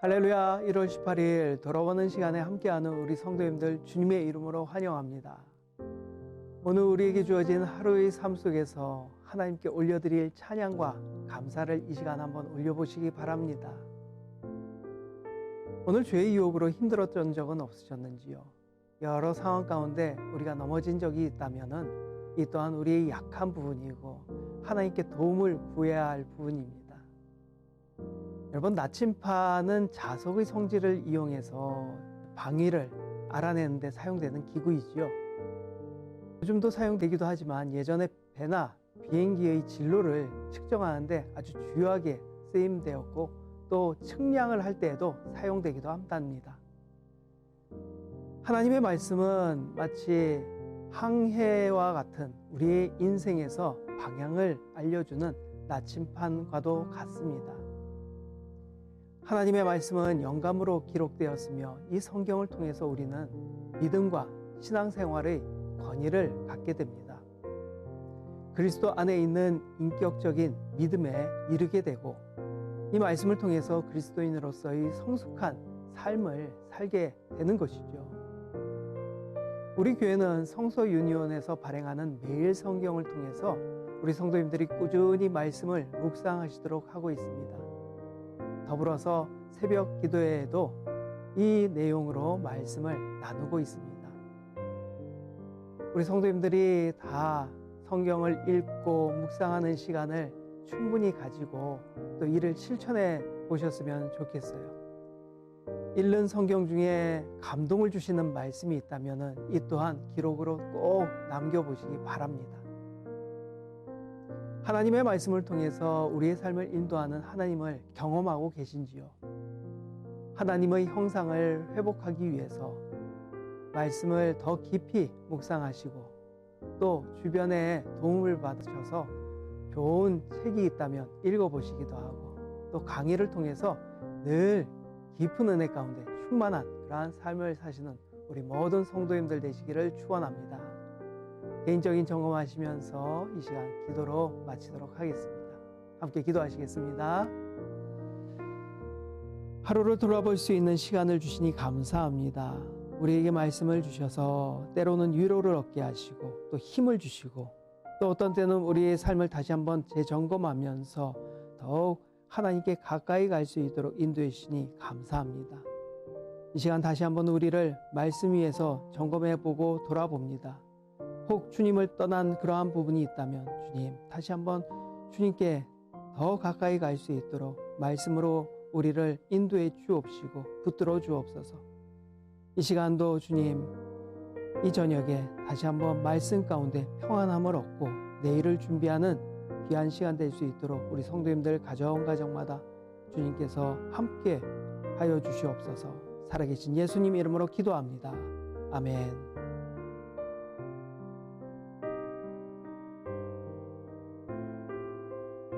할렐루야 1월 18일 돌아오는 시간에 함께하는 우리 성도님들 주님의 이름으로 환영합니다. 오늘 우리에게 주어진 하루의 삶 속에서 하나님께 올려드릴 찬양과 감사를 이 시간 한번 올려보시기 바랍니다. 오늘 죄의 유혹으로 힘들었던 적은 없으셨는지요? 여러 상황 가운데 우리가 넘어진 적이 있다면 이 또한 우리의 약한 부분이고 하나님께 도움을 구해야 할 부분입니다. 여러분 나침판은 자석의 성질을 이용해서 방위를 알아내는 데 사용되는 기구이지요. 요즘도 사용되기도 하지만 예전에 배나 비행기의 진로를 측정하는데 아주 주요하게 쓰임되었고 또 측량을 할 때에도 사용되기도 한답니다. 하나님의 말씀은 마치 항해와 같은 우리의 인생에서 방향을 알려주는 나침판과도 같습니다. 하나님의 말씀은 영감으로 기록되었으며 이 성경을 통해서 우리는 믿음과 신앙생활의 권위를 갖게 됩니다. 그리스도 안에 있는 인격적인 믿음에 이르게 되고 이 말씀을 통해서 그리스도인으로서의 성숙한 삶을 살게 되는 것이죠. 우리 교회는 성서 유니온에서 발행하는 매일 성경을 통해서 우리 성도님들이 꾸준히 말씀을 묵상하시도록 하고 있습니다. 더불어서 새벽 기도회에도 이 내용으로 말씀을 나누고 있습니다. 우리 성도님들이 다 성경을 읽고 묵상하는 시간을 충분히 가지고 또 이를 실천해 보셨으면 좋겠어요. 읽는 성경 중에 감동을 주시는 말씀이 있다면 이 또한 기록으로 꼭 남겨보시기 바랍니다. 하나님의 말씀을 통해서 우리의 삶을 인도하는 하나님을 경험하고 계신지요? 하나님의 형상을 회복하기 위해서 말씀을 더 깊이 묵상하시고 또 주변에 도움을 받으셔서 좋은 책이 있다면 읽어보시기도 하고 또 강의를 통해서 늘 깊은 은혜 가운데 충만한 그러한 삶을 사시는 우리 모든 성도님들 되시기를 축원합니다. 개인적인 점검하시면서 이 시간 기도로 마치도록 하겠습니다. 함께 기도하시겠습니다. 하루를 돌아볼 수 있는 시간을 주시니 감사합니다. 우리에게 말씀을 주셔서 때로는 위로를 얻게 하시고 또 힘을 주시고 또 어떤 때는 우리의 삶을 다시 한번 재점검하면서 더욱 하나님께 가까이 갈 수 있도록 인도해 주시니 감사합니다. 이 시간 다시 한번 우리를 말씀 위에서 점검해 보고 돌아봅니다. 혹 주님을 떠난 그러한 부분이 있다면 주님 다시 한번 주님께 더 가까이 갈 수 있도록 말씀으로 우리를 인도해 주옵시고 붙들어 주옵소서. 이 시간도 주님 이 저녁에 다시 한번 말씀 가운데 평안함을 얻고 내일을 준비하는 귀한 시간 될 수 있도록 우리 성도님들 가정 가정마다 주님께서 함께 하여 주시옵소서. 살아계신 예수님 이름으로 기도합니다. 아멘.